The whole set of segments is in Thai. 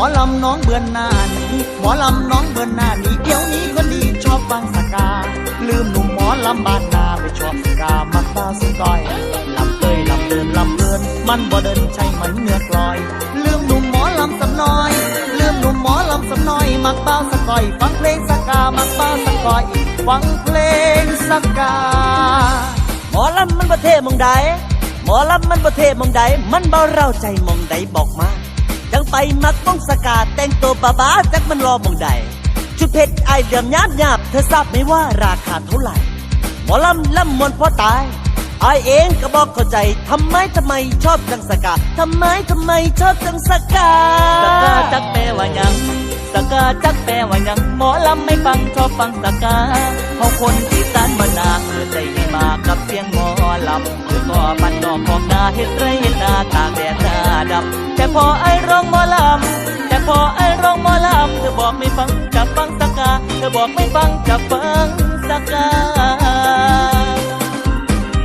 อลำน้องเบือนหน้านี้หมอลำน้องเบือนหน้านี้เดี๋ยวนี้คนดีชอบฟังสกา ลืมหนุ่มหมอลำบ้านนาไปชอบสกามักบ้าสก้อยลำเตยลำเดินลำเดิน มันบ่เดินใช่มันเงือกลอย ลืมหนุ่มหมอลำสำน้อย ลืมหนุ่มหมอลำสำน้อย มักบ้าสก้อย ฟังเพลงสกามักบ้าสก้อยฟังเพลงสกา หมอลำมันประเทศมองใดหมอลำมันประเทศมองใดมันเบาเราใจมองใดบอกมา จังไปมักมองสกาแต่งตัวบาบาจักมันรอมองใดชุดเพชรไอเหลี่ยมหยาบหยาบเธอทราบไหมว่าราคาเท่าไหร่ หมอลำลำมนพอตายไอเองก็บอกเข้าใจทำไมทำไมชอบจังสกาทำไมทำไมชอบจังสกาสกาจักแปลว่าหยังสกาจักแปลว่าหยังหมอลำไม่ฟังชอบฟังสกาเขาคนที่สานมานาเพื่อใจให้มากับเสียงหมอลำคือก็ปันดอกของนาเฮ็ดไรเฮ็ดนาตากแดดหน้าดำแต่พอไอร องหมอลำแต่พอไอ้ร้องหมอลำเธอบอกไม่ฟังจะฟังสกาเธอบอกไม่ฟังจะฟังสกา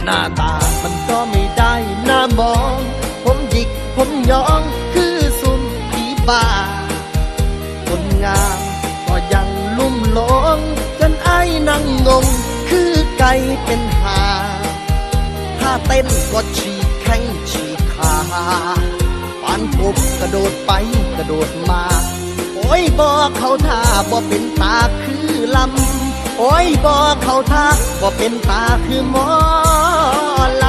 หน้าตามันก็ไม่ได้หน้ามอง ผมหยิกผมยองคือสุนผีบ้าคนงามก็ยังลุ่มหลงจนไอ้นั่งงง คือไก่เป็นหา ถ้าเต้นก็ฉี กบกระโดดไปกระโดดมา โอ้ยบอกเขาท่าบ่เป็นตาคือลำ โอ้ยบอกเขาท่าบ่เป็นตาคือหมอล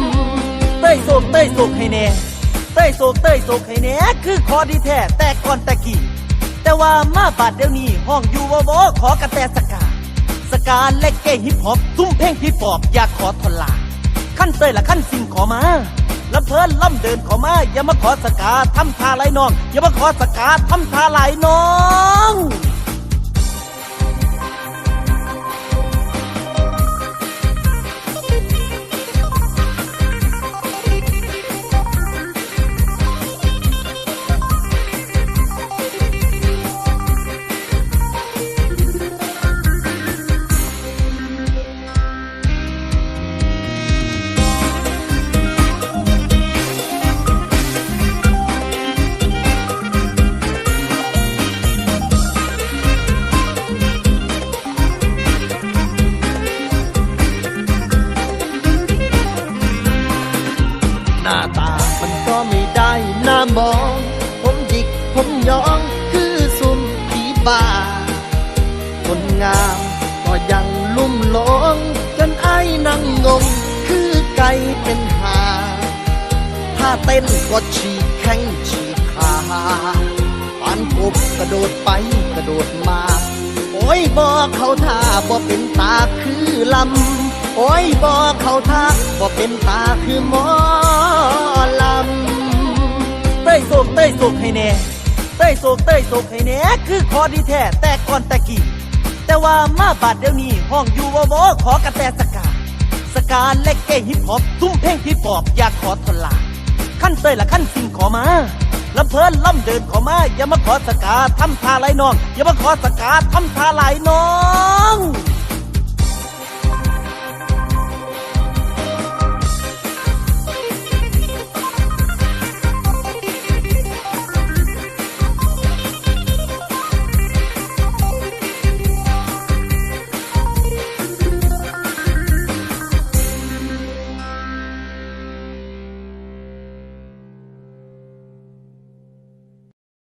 ำ เต้ยโศกเต้ยโศกให้แน่ เต้ยโศกเต้ยโศกให้แน่ คือคอดีแท้แต่ก่อนแต่กี้ แต่ว่ามาบาดเดี๋ยวนี้ห้องอยู่ว่าบขอกระแตสกา สกาและเกฮิปฮอปซุ้มเพลงฮิปฮอปอยากขอทนลาขั้นเต้ยละขั้นสิ่งขอมา เพลินล่ำเดินขอมาอย่ามาขอสกาทำท่าไหลน้อง อย่ามาขอสกาทำท่าไหลน้อง บ้า คนงามก็ยังลุ่มหลง จนไอ้นั่งงง คือไก่เป็นหา ถ้าเต้นก็ฉีกแข้งฉีกขาปานกบกระโดดไปกระโดดมา โอ้ยบอกเขาท่าบ่เป็นตาคือลำ โอ้ยบอกเขาท่าบ่เป็นตาคือหมอลำเต้ยโศกเต้ยโศกให้แน่ เต้ยโศกเต้ยโศกให้แน่คือคอดีแท้แต่ก่อนแต่กี้แต่ว่ามาบาดเดี๋ยวนี้ห้องอยู่ว่าบขอกระแตสกาสกาและเกฮิปฮอปซุ้มเพลงฮิปฮอปอยากขอทนลาขั้นเต้ยละขั้นสิ่งขอมาลำเพลินล่ำเดินขอมาอย่ามาขอสกาทำท่าไหลน้อง อย่ามาขอสกาทำท่าไหลน้อง